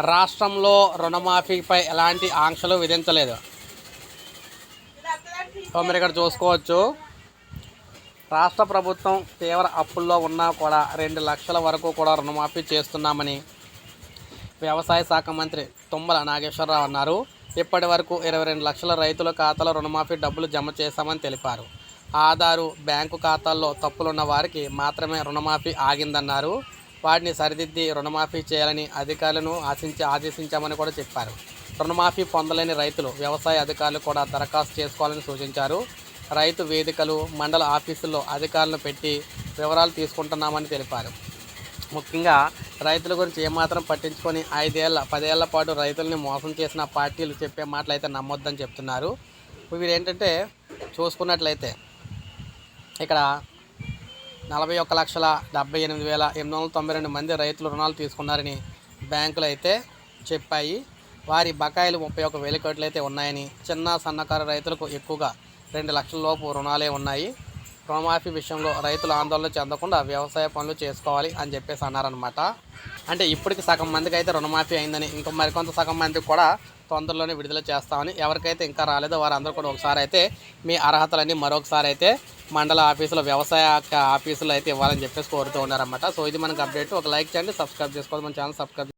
రాష్ట్రంలో రుణమాఫీపై ఎలాంటి ఆంక్షలు విధించలేదు. సో మీరు ఇక్కడ చూసుకోవచ్చు. రాష్ట్ర ప్రభుత్వం తీవ్ర అప్పుల్లో ఉన్నా కూడా రెండు లక్షల వరకు కూడా రుణమాఫీ చేస్తున్నామని వ్యవసాయ శాఖ మంత్రి తుమ్మల నాగేశ్వరరావు అన్నారు. ఇప్పటి వరకు ఇరవై రెండు లక్షల రైతుల ఖాతాలో రుణమాఫీ డబ్బులు జమ చేశామని తెలిపారు. ఆధారు బ్యాంకు ఖాతాల్లో తప్పులున్న వారికి మాత్రమే రుణమాఫీ ఆగిందన్నారు. వాటిని సరిదిద్ది రుణమాఫీ చేయాలని అధికారులను ఆశించి ఆదేశించామని కూడా చెప్పారు. రుణమాఫీ పొందలేని రైతులు వ్యవసాయ అధికారులు కూడా దరఖాస్తు చేసుకోవాలని సూచించారు. రైతు వేదికలు మండల ఆఫీసుల్లో అధికారులను పెట్టి వివరాలు తీసుకుంటున్నామని తెలిపారు. ముఖ్యంగా రైతుల గురించి ఏమాత్రం పట్టించుకొని ఐదేళ్ళ పదేళ్ళ పాటు రైతుల్ని మోసం చేసిన పార్టీలు చెప్పే మాటలు అయితే నమ్మొద్దని చెప్తున్నారు. వీరు ఏంటంటే చూసుకున్నట్లయితే ఇక్కడ నలభై ఒక్క లక్షల డెబ్బై ఎనిమిది వేల ఎనిమిది వందల తొంభై రెండు మంది రైతులు రుణాలు తీసుకున్నారని బ్యాంకులు అయితే చెప్పాయి. వారి బకాయిలు ముప్పై ఒక్క వేల కోట్లు అయితే ఉన్నాయని చిన్న సన్నకారు రైతులకు ఎక్కువగా రెండు లక్షల లోపు రుణాలే ఉన్నాయి. రుణమాఫీ విషయంలో రైతులు ఆందోళన చెందకుండా వ్యవసాయ పనులు చేసుకోవాలి అని చెప్పేసి అన్నారనమాట అంటే ఇప్పటికి సగం మందికి అయితే రుణమాఫీ అయిందని ఇంకా మరికొంత సగం మందికి కూడా తొందరలోనే విడుదల చేస్తామని ఎవరికైతే ఇంకా రాలేదో వారందరూ కూడా ఒకసారి అయితే మీ అర్హతలన్నీ మరొకసారి అయితే మండల ఆఫీసులో వ్యవసాయ ఆఫీసులో అయితే ఇవ్వాలని చెప్పేసి కోరుతూ ఉన్నారన్నమాట. సో ఇది మనకు అప్డేట్ ఒక లైక్ చేయండి సబ్స్క్రైబ్ చేసుకోవాలి. మన ఛానల్ సబ్స్క్రైబ్